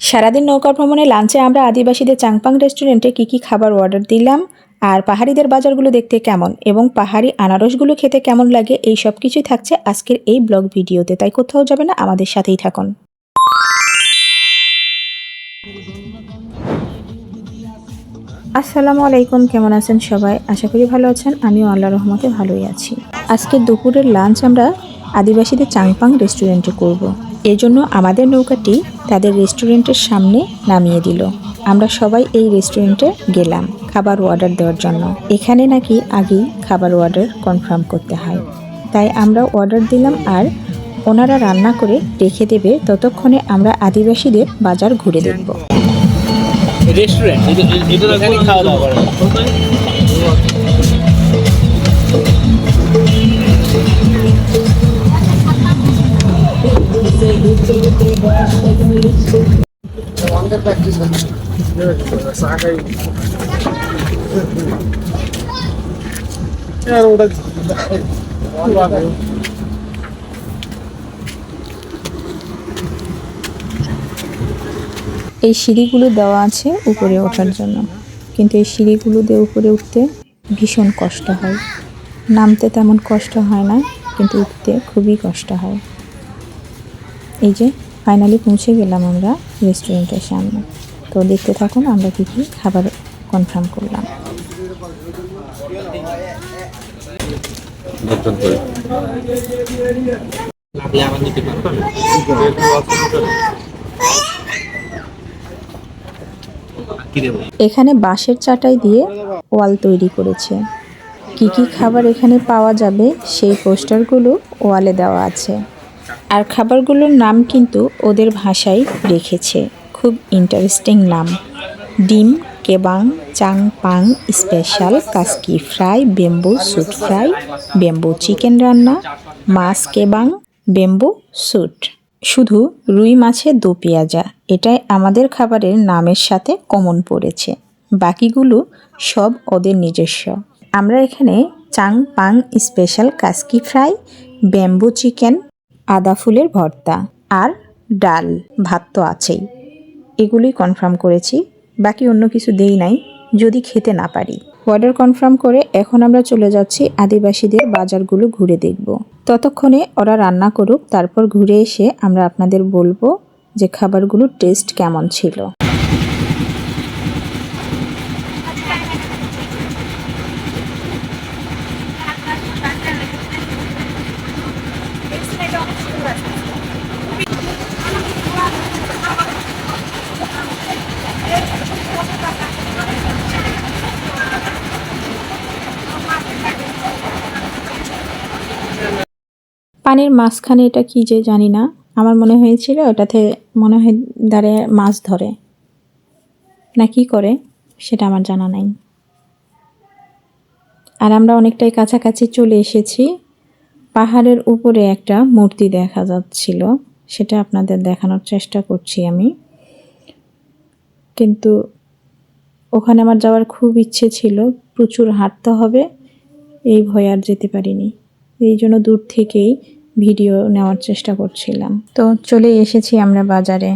সারাদিন নৌকা ভ্রমণে লাঞ্চে আমরা আদিবাসীদের চাংপাং রেস্টুরেন্টে কী কী খাবার অর্ডার দিলাম, আর পাহাড়িদের বাজারগুলো দেখতে কেমন এবং পাহাড়ি আনারসগুলো খেতে কেমন লাগে, এই সব কিছুই থাকছে আজকের এই ব্লগ ভিডিওতে। তাই কোথাও যাবে না, আমাদের সাথেই থাকুন। আসসালামু আলাইকুম, কেমন আছেন সবাই? আশা করি ভালো আছেন, আমিও আল্লাহ রহমতে ভালোই আছি। আজকে দুপুরের লাঞ্চ আমরা আদিবাসীদের চাংপাং রেস্টুরেন্টে করব। এই জন্য আমাদের নৌকাটি তাদের রেস্টুরেন্টের সামনে নামিয়ে দিল। আমরা সবাই এই রেস্টুরেন্টে গেলাম খাবার অর্ডার দেওয়ার জন্য। এখানে নাকি আগেই খাবার অর্ডার কনফার্ম করতে হয়। তাই আমরা অর্ডার দিলাম আর ওনারা রান্না করে রেখে দেবে। ততক্ষণে আমরা আদিবাসীদের বাজার ঘুরে দেখব। রেস্টুরেন্ট খাওয়া দাওয়া এই সিঁড়িগুলো দেওয়া আছে উপরে ওঠার জন্য। কিন্তু এই সিঁড়িগুলো দিয়ে উপরে উঠতে ভীষণ কষ্ট হয়। নামতে তেমন কষ্ট হয় না, কিন্তু উঠতে খুবই কষ্ট হয়। এই যে ফাইনালি পৌঁছে গেলাম আমরা রেস্টুরেন্টের সামনে। তো দেখতে থাকুন আমরা কী কী খাবার কনফার্ম করলাম। এখানে বাঁশের চাটাই দিয়ে ওয়াল তৈরি করেছে। কি কি খাবার এখানে পাওয়া যাবে সেই পোস্টারগুলো ওয়ালে দেওয়া আছে। আর খাবারগুলোর নাম কিন্তু ওদের ভাষায় রেখেছে। খুব ইন্টারেস্টিং নাম। ডিম, কেবাং চাং পাং special কাস্কি fry, bamboo shoot fry, bamboo chicken রান্না, মাছ কেবাং, বেম্বু স্যুট। শুধু রুই মাছের দো পেঁয়াজা, এটাই আমাদের খাবারের নামের সাথে কমন পড়েছে। বাকিগুলো সব ওদের নিজস্ব। আমরা এখানে চাং পাং স্পেশাল কাস্কি ফ্রাই ব্যাম্বু চিকেন আদা ফুলের ভর্তা আর ডাল, ভাত তো আছেই। এগুলোই কনফার্ম করেছি, বাকি অন্য কিছু দেই নাই, যদি খেতে না পারি। অর্ডার কনফার্ম করে এখন আমরা চলে যাচ্ছি আদিবাসীদের বাজারগুলো ঘুরে দেখব। ততক্ষণে ওরা রান্না করুক, তারপর ঘুরে এসে আমরা আপনাদের বলব যে খাবারগুলোর টেস্ট কেমন ছিল। পানির মাঝখানে এটা কি যে জানি না। আমার মনে হয়েছিল ওটাতে মনে হয় দাঁড়িয়ে মাছ ধরে। না, কি করে? সেটা আমার জানা নাই। আর আমরা অনেকটাই কাছাকাছি চলে এসেছি। পাহাড়ের উপরে একটা মূর্তি দেখা যাচ্ছিল। সেটা আপনাদের দেখানোর চেষ্টা করছি আমি। কিন্তু ওখানে আমার যাওয়ার খুব ইচ্ছে ছিল। প্রচুর হাঁটতে হবে। এই ভয়ে আর যেতে পারিনি। এই জন্য দূর থেকেই ভিডিও নেওয়ার চেষ্টা করছিলাম। তো চলে এসেছি আমরা বাজারে।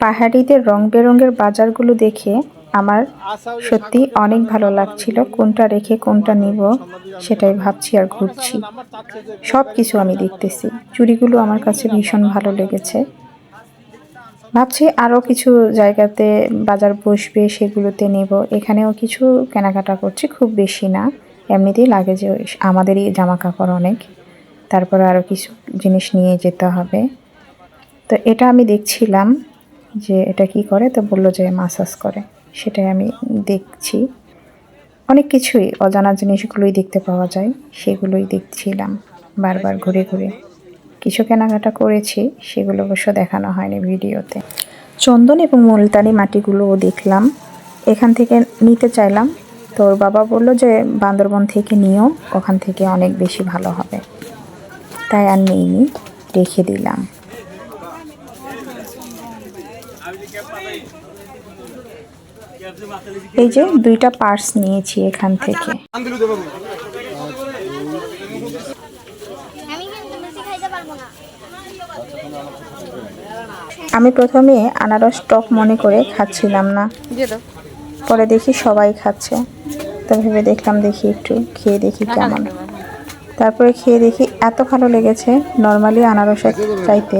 পাহাড়িদের রং বেরঙের বাজারগুলো দেখে আমার সত্যি অনেক ভালো লাগছিল, কোনটা রেখে কোনটা নিব সেটাই ভাবছি আর ঘুরছি। সব কিছু আমি দেখতেছি। চুড়িগুলো আমার কাছে ভীষণ ভালো লেগেছে। ভাবছি আরও কিছু জায়গাতে বাজার বসবে সেগুলোতে নেব। এখানেও কিছু কেনাকাটা করছি, খুব বেশি না। এমনিতেই লাগে যে আমাদেরই জামা কাপড় অনেক। তারপরে আরও কিছু জিনিস নিয়ে যেতে হবে। তো এটা আমি দেখছিলাম যে এটা কি করে, তো বলল যে মাসাজ করে। সেটাই আমি দেখছি। অনেক কিছুই অজানা জিনিসগুলোই দেখতে পাওয়া যায়, সেগুলোই দেখছিলাম বারবার ঘুরে ঘুরে। কিছু কেনাকাটা করেছি, সেগুলো অবশ্য দেখানো হয়নি ভিডিওতে। চন্দন এবং মুলতানি মাটিগুলোও দেখলাম। এখান থেকে নিতে চাইলাম। তো ওর বাবা বলল যে, বান্দরবন থেকে নিও, ওখান থেকে অনেক বেশি ভালো হবে। তাই আর নিইনি, রেখে দিলাম। এই যে দুইটা পার্স নিয়েছি এখান থেকে। আমি প্রথমে আনারস টক মনে করে খাচ্ছিলাম না। পরে দেখি সবাই খাচ্ছে। তো ভেবে দেখলাম দেখি একটু খেয়ে দেখি কেমন। তারপরে খেয়ে দেখি এত ভালো লেগেছে। নর্মালি আনারসের চাইতে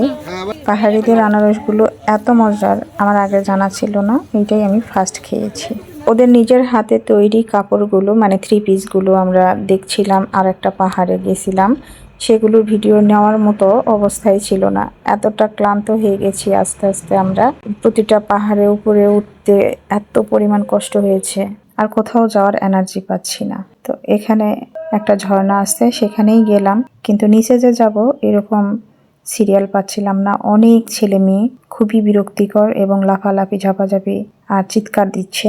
পাহাড়িদের আনারসগুলো এত মজার, আমার আগে জানা ছিল না, এইটাই আমি ফার্স্ট খেয়েছি। ওদের নিজের হাতে তৈরি কাপড়গুলো মানে থ্রি পিসগুলো আমরা দেখছিলাম, আর একটা পাহাড়ে গেছিলাম, সেগুলোর ভিডিও নেওয়ার মতো অবস্থায় ছিল না। এতটা ক্লান্ত হয়ে গেছি আস্তে আস্তে আমরা। প্রতিটা পাহাড়ে উপরে উঠতে এত পরিমাণ কষ্ট হয়েছে, আর কোথাও যাওয়ার এনার্জি পাচ্ছি না। তো এখানে একটা ঝর্ণা আছে, সেখানেই গেলাম, কিন্তু নিচে যে যাব, এরকম সিরিয়াল পাচ্ছিলাম না। অনেক ছেলে মেয়ে, খুবই বিরক্তিকর এবং লাফালাফি, ঝাপাঝাপি আর চিৎকার দিচ্ছে।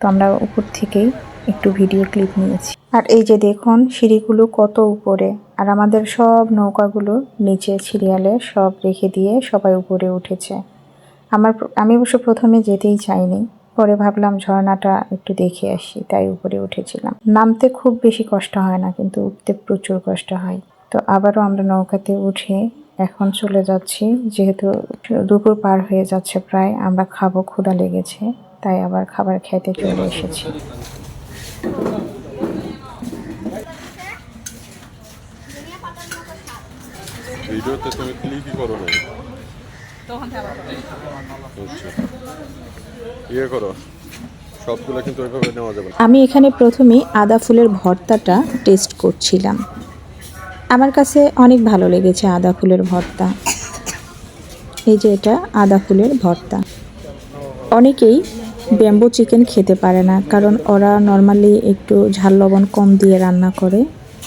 তো আমরা উপর থেকেই একটু ভিডিও ক্লিপ নিয়েছি। আর এই যে দেখুন, সিঁড়িগুলো কত উপরে। আর আমাদের সব নৌকাগুলো নিচে সিরিয়ালে সব রেখে দিয়ে সবাই উপরে উঠেছে। আমার আমি অবশ্য প্রথমে যেতেই চাইনি। পরে ভাবলাম ঝর্ণাটা একটু দেখে আসি, তাই উপরে উঠেছিলাম। নামতে খুব বেশি কষ্ট হয় না, কিন্তু উঠতে প্রচুর কষ্ট হয়। তো আবারও আমরা নৌকাতে উঠে এখন চলে যাচ্ছি। যেহেতু দুপুর পার হয়ে যাচ্ছে প্রায় আমরা খাব ক্ষুধা লেগেছে তাই আবার খাবার খেতে চলে এসেছি। ভিডিওতে তুমি ক্লিকই করো না আচ্ছা। ইয়ে করো। সবগুলো কিন্তু ওইভাবে নেওয়া যাবে আমি এখানে প্রথমেই আদা ফুলের ভর্তাটা টেস্ট করছিলাম। আমার কাছে অনেক ভালো লেগেছে আদা ফুলের ভর্তা। এই যে এটা আদা ফুলের ভর্তা। অনেকেই ব্যাম্বো চিকেন খেতে পারে না, কারণ ওরা নর্মালি একটু ঝাল লবণ কম দিয়ে রান্না করে,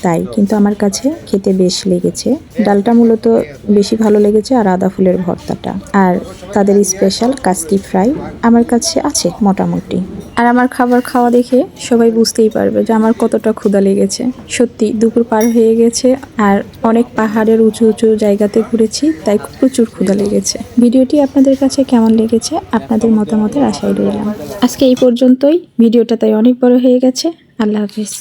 তাই। কিন্তু আমার কাছে খেতে বেশ লেগেছে। ডালটা মূলত বেশি ভালো লেগেছে আর আদা ফুলের ভর্তাটা। আর তাদের স্পেশাল কাসকি ফ্রাই আমার কাছে আছে মোটামুটি। আর আমার খাবার খাওয়া দেখে সবাই বুঝতেই পারবে যে আমার কতটা ক্ষুধা লেগেছে। সত্যি, দুপুর পার হয়ে গেছে আর অনেক পাহাড়ের উঁচু উঁচু জায়গাতে ঘুরেছি, তাই প্রচুর ক্ষুধা লেগেছে। ভিডিওটি আপনাদের কাছে কেমন লেগেছে, আপনাদের মতামতের আশায় রইলাম। আজকে এই পর্যন্তই, ভিডিওটা তাই অনেক বড় হয়ে গেছে, আল্লাহ হাফিজ।